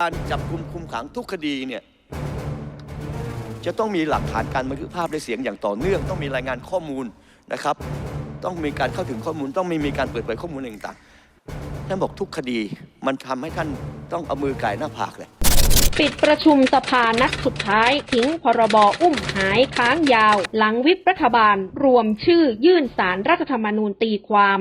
การจับกุมคุมขังทุกคดีเนี่ยจะต้องมีหลักฐานการบันทึกภาพและเสียงอย่างต่อเนื่อง ต้องมีรายงานข้อมูลนะครับ ต้องมีการเข้าถึงข้อมูล ต้องไม่มีการเปิดเผยข้อมูลต่างๆท่านบอกทุกคดีมันทำให้ท่านต้องเอามือไก่หน้าผากเลยปิดประชุมสภานัดสุดท้าย ทิ้งพรบอุ้มหายค้างยาว หลังวิปรัฐบาล รวมชื่อยื่นสารรัฐธรรมนูญตีความ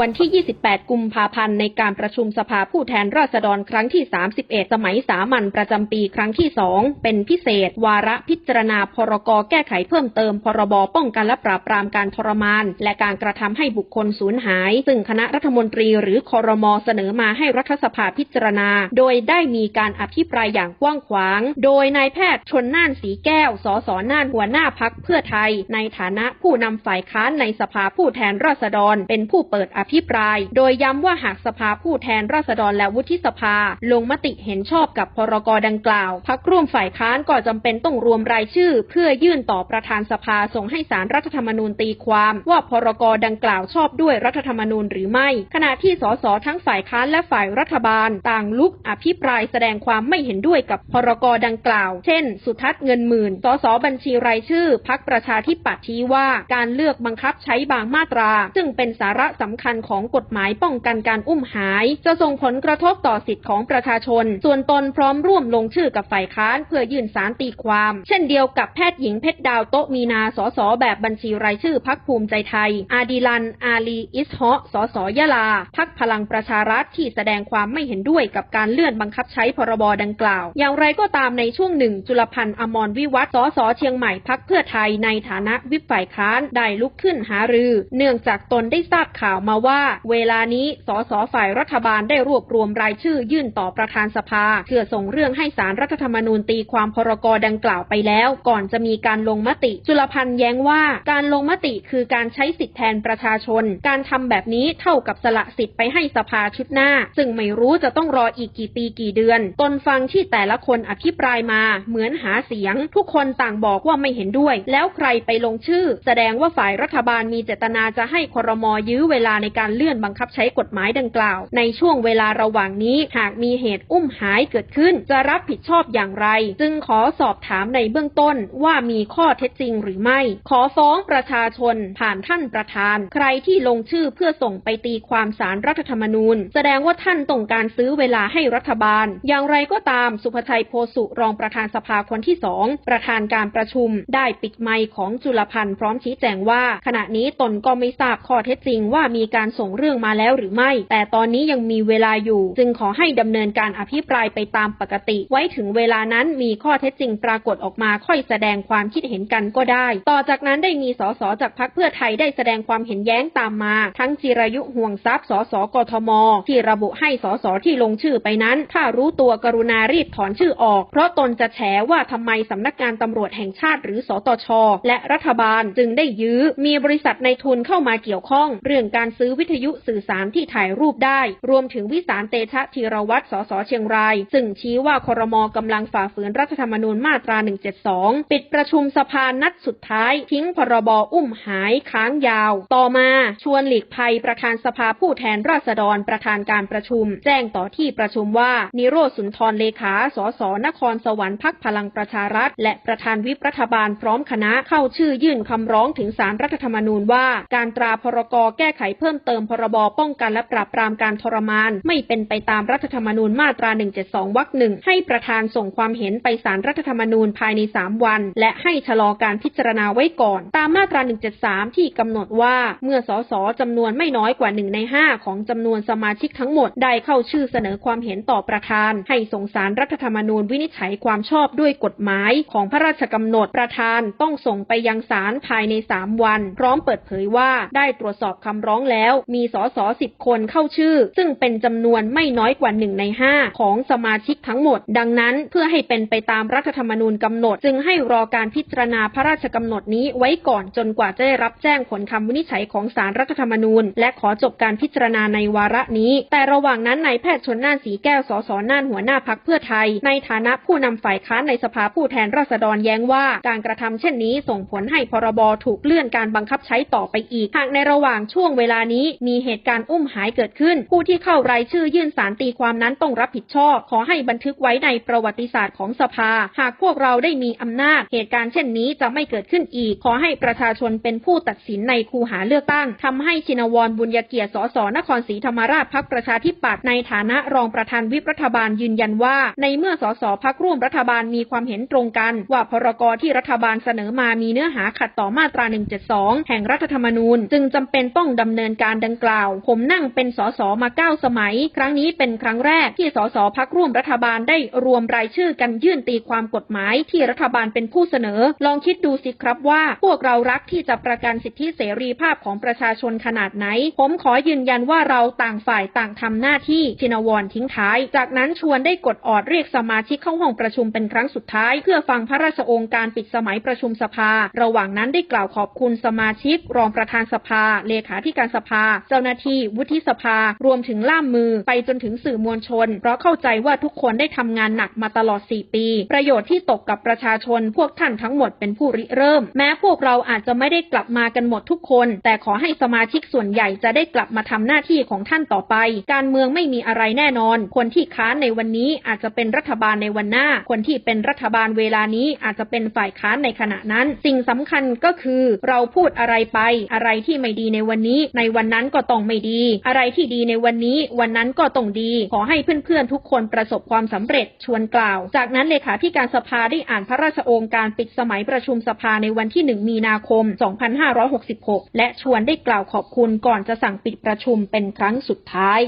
วันที่ 28 กุมภาพันธ์ในการประชุมสภาผู้แทนราษฎรครั้งที่ 31 สมัยสามัญประจำปีครั้งที่ 2 เป็นพิเศษ วาระพิจารณาพรกแก้ไขเพิ่มเติม พรบป้องกันและปราบปรามการทรมาน และการกระทำให้บุคคลสูญหาย ซึ่งคณะรัฐมนตรีหรือคอรมอเสนอมาให้รัฐสภาพิจารณา โดยได้มีการอภิปรายอย่างกว้างขวาง โดยนายแพทย์ชนน่านสีแก้ว สสน่านหัวหน้าพักเพื่อไทย ในฐานะผู้นำฝ่ายค้านในสภาผู้แทนราษฎร เป็นผู้เปิดอภิปราย โดยย้ำว่าหากสภาผู้แทนราษฎรและวุฒิสภา ลงมติเห็นชอบกับพรกดังกล่าว พักร่วมฝ่ายค้านก็จำเป็นต้องรวมรายชื่อ เพื่อยื่นต่อประธานสภาส่งให้สารรัฐธรรมนูญตีความว่าพรกดังกล่าวชอบด้วยรัฐธรรมนูญหรือไม่ ขณะที่สสทั้งฝ่ายค้านและฝ่ายรัฐบาล ต่างลุกอภิปรายแสดงความไม่เห็นด้วยกับพรกดังกล่าว เช่น สุทัศน์เงินหมื่น สสบัญชีรายชื่อพักประชาธิปัตย์ชี้ว่า การเลือกบังคับใช้บางมาตรา ซึ่งเป็นสาระสำคัญของกฎหมายป้องกันการอุ้มหาย จะส่งผลกระทบต่อสิทธิของประชาชน ส่วนตนพร้อมร่วมลงชื่อกับฝ่ายค้านเพื่อยื่นสารตีความ เช่นเดียวกับแพทย์หญิงเพชรดาวโตมีนาสสแบบบัญชีรายชื่อพักภูมิใจไทย อาดิลัน อาลีอิสฮะสสยะลา พักพลังประชารัฐที่แสดงความไม่เห็นด้วยกับการเลื่อนบังคับใช้พรบดังกล่าว อย่างไรก็ตามในช่วงหนึ่งจุลพันธ์อมรวิวัฒน์สสเชียงใหม่พักเพื่อไทยในฐานะวิปฝ่ายค้านได้ลุกขึ้นหารือ เนื่องจากตนได้ทราบข่าวมาว่า เวลานี้สสฝ่ายรัฐบาลได้รวบรวมรายชื่อยื่นต่อประธานสภา เพื่อส่งเรื่องให้สารรัฐธรรมนูญตีความพรกดังกล่าวไปแล้ว ก่อนจะมีการลงมติ จุลพันธ์แย้งว่า การลงมติคือการใช้สิทธิแทนประชาชน การทำแบบนี้เท่ากับสละสิทธิ์ไปให้สภาชุดหน้า ซึ่งไม่รู้จะต้องรออีกกี่ปีกี่เดือนตนฟังที่แต่ละคนอภิปรายมาเหมือนหาเสียง ทุกคนต่างบอกว่าไม่เห็นด้วย แล้วใครไปลงชื่อ แสดงว่าฝ่ายรัฐบาลมีเจตนาจะให้ครมยื้อเวลาในการเลื่อนบังคับใช้กฎหมายดังกล่าว ในช่วงเวลาระหว่างนี้หากมีเหตุอุ้มหายเกิดขึ้น จะรับผิดชอบอย่างไร จึงขอสอบถามในเบื้องต้นว่ามีข้อเท็จจริงหรือไม่ ขอฟ้องประชาชนผ่านท่านประธาน ใครที่ลงชื่อเพื่อส่งไปตีความสารรัฐธรรมนูญ แสดงว่าท่านต้องการซื้อเวลาให้รัฐบาล อย่างไรก็ตามสุภชัยโพสุรองประธานสภาคนที่สองประธานการประชุม ได้ปิดไมค์ของจุลพันธ์พร้อมชี้แจงว่า ขณะนี้ตนก็ไม่ทราบข้อเท็จจริงว่ามีการส่งเรื่องมาแล้วหรือไม่ แต่ตอนนี้ยังมีเวลาอยู่ จึงขอให้ดำเนินการอภิปรายไปตามปกติ ไว้ถึงเวลานั้นมีข้อเท็จจริงปรากฏออกมาค่อยแสดงความคิดเห็นกันก็ได้ ต่อจากนั้นได้มีสสจากพรรคเพื่อไทยได้แสดงความเห็นแย้งตามมา ทั้งจิรายุห่วงทรัพย์สสกทม ที่ระบุให้สสที่ลงชื่อไปนั้น ถ้ารู้ตัวกรุณารีบถอนชื่อออก เพราะตนจะแฉว่าทำไมสำนักงานตำรวจแห่งชาติหรือสตช และรัฐบาลจึงได้ยื้อ มีบริษัทในทุนเข้ามาเกี่ยวข้อง เรื่องการซื้อวิทยุสื่อสารที่ถ่ายรูปได้ รวมถึงวิสารเตชะธีรวัตร สสเชียงราย ซึ่งชี้ว่าครมกำลังฝ่าฝืนรัฐธรรมนูญมาตรา 172 ปิดประชุมสภานัดสุดท้าย ทิ้งพรบอุ้มหายค้างยาว ต่อมาชวนหลีกภัยประธานสภาผู้แทนราษฎรประธานการประชุม แจ้งต่อที่ประชุมว่า นิโรธสุนทรเลขา สสนครสวรรค์พักพลังประชารัฐ และประธานวิปรัฐบาลพร้อมคณะเข้าชื่อยื่นคำร้องถึงสารรัฐธรรมนูญว่า การตราพรกแก้ไขเพิ่มเติมพรบป้องกันและปราบปรามการทรมาน ไม่เป็นไปตามรัฐธรรมนูญมาตรา 172 วรรคหนึ่งให้ประธานส่งความเห็นไปสารรัฐธรรมนูญภายใน 3 วัน และให้ชะลอการพิจารณาไว้ก่อน ตามมาตรา 173 ที่กำหนดว่าเมื่อสสจำนวนไม่น้อยกว่า 1 ใน 5 ของจำนวนสมาชิกทั้งหมด ได้เข้าชื่อเสนอความเห็นต่อประธาน ให้ส่งสารรัฐธรรมนูญวินิจฉัยความชอบด้วยกฎหมายของพระราชกำหนดประธานต้องส่งไปยังศาลภายใน 3 วัน พร้อมเปิดเผยว่าได้ตรวจสอบคำร้องแล้วมีสส10คนเข้าชื่อ ซึ่งเป็นจำนวนไม่น้อยกว่า1ใน5ของสมาชิกทั้งหมด ดังนั้นเพื่อให้เป็นไปตามรัฐธรรมนูญกำหนด จึงให้รอการพิจารณาพระราชกำหนดนี้ไว้ก่อนจนกว่าจะได้รับแจ้งผลคำวินิจฉัยของสารรัฐธรรมนูญ และขอจบการพิจารณาในวาระนี้ แต่ระหว่างนั้นนายแพทย์ชนน่านสีแก้วสสน่านหัวหน้าพักเพื่อไทย ในฐานะผู้นำฝ่ายค้านในสภาผู้แทนราษฎรแย้งว่าการกระทำเช่นนี้ส่งผลให้พรบถูกเลื่อนการบังคับใช้ต่อไปอีกหากในระหว่างช่วงเวลานี้มีเหตุการณ์อุ้มหายเกิดขึ้น ผู้ที่เข้ารายชื่อยื่นสารตีความนั้นต้องรับผิดชอบ ขอให้บันทึกไว้ในประวัติศาสตร์ของสภา หากพวกเราได้มีอำนาจ เหตุการณ์เช่นนี้จะไม่เกิดขึ้นอีก ขอให้ประชาชนเป็นผู้ตัดสินในคูหาเลือกตั้งทำให้ชินวรบุญยเกียรติสสนครศรีธรรมราชพักประชาธิปัตย์ในฐานะรองประธานวิปรัฐบาลยืนยันว่า ในเมื่อสสพักร่วมรัฐบาลมีความเห็นตรงกัน ว่าพรกที่รัฐบาลเสนอมามีเนื้อหาขัดต่อมาตรา 172 แห่งรัฐธรรมนูญ จึงจำเป็นต้องดำเนินการการดังกล่าว ผมนั่งเป็นสสมาเก้าสมัย ครั้งนี้เป็นครั้งแรกที่สสพักร่วมรัฐบาลได้รวมรายชื่อกันยื่นตีความกฎหมายที่รัฐบาลเป็นผู้เสนอ ลองคิดดูสิครับว่า พวกเรารักที่จะประกันสิทธิเสรีภาพของประชาชนขนาดไหน ผมขอยืนยันว่าเราต่างฝ่ายต่างทำหน้าที่ชินวรทิ้งท้าย จากนั้นชวนได้กดออดเรียกสมาชิกเข้าห้องประชุมเป็นครั้งสุดท้าย เพื่อฟังพระราชโองการปิดสมัยประชุมสภา ระหว่างนั้นได้กล่าวขอบคุณสมาชิก รองประธานสภา เลขาธิการสภาเจ้าหน้าที่วุฒิสภา รวมถึงล่ามมือไปจนถึงสื่อมวลชน เพราะเข้าใจว่าทุกคนได้ทำงานหนักมาตลอด 4 ปี ประโยชน์ที่ตกกับประชาชนพวกท่านทั้งหมดเป็นผู้ริเริ่ม แม้พวกเราอาจจะไม่ได้กลับมากันหมดทุกคน แต่ขอให้สมาชิกส่วนใหญ่จะได้กลับมาทำหน้าที่ของท่านต่อไป การเมืองไม่มีอะไรแน่นอน คนที่ค้านในวันนี้อาจจะเป็นรัฐบาลในวันหน้า คนที่เป็นรัฐบาลเวลานี้อาจจะเป็นฝ่ายค้านในขณะนั้น สิ่งสำคัญก็คือ เราพูดอะไรไป อะไรที่ไม่ดีในวันนี้ในวันนั้นก็ต้องไม่ดี อะไรที่ดีในวันนี้วันนั้นก็ต้องดี ขอให้เพื่อนๆทุกคนประสบความสำเร็จชวนกล่าว จากนั้นเลขาธิการสภาได้อ่านพระราชโองการปิดสมัยประชุมสภาในวันที่ 1 มีนาคม 2566 และชวนได้กล่าวขอบคุณก่อนจะสั่งปิดประชุมเป็นครั้งสุดท้าย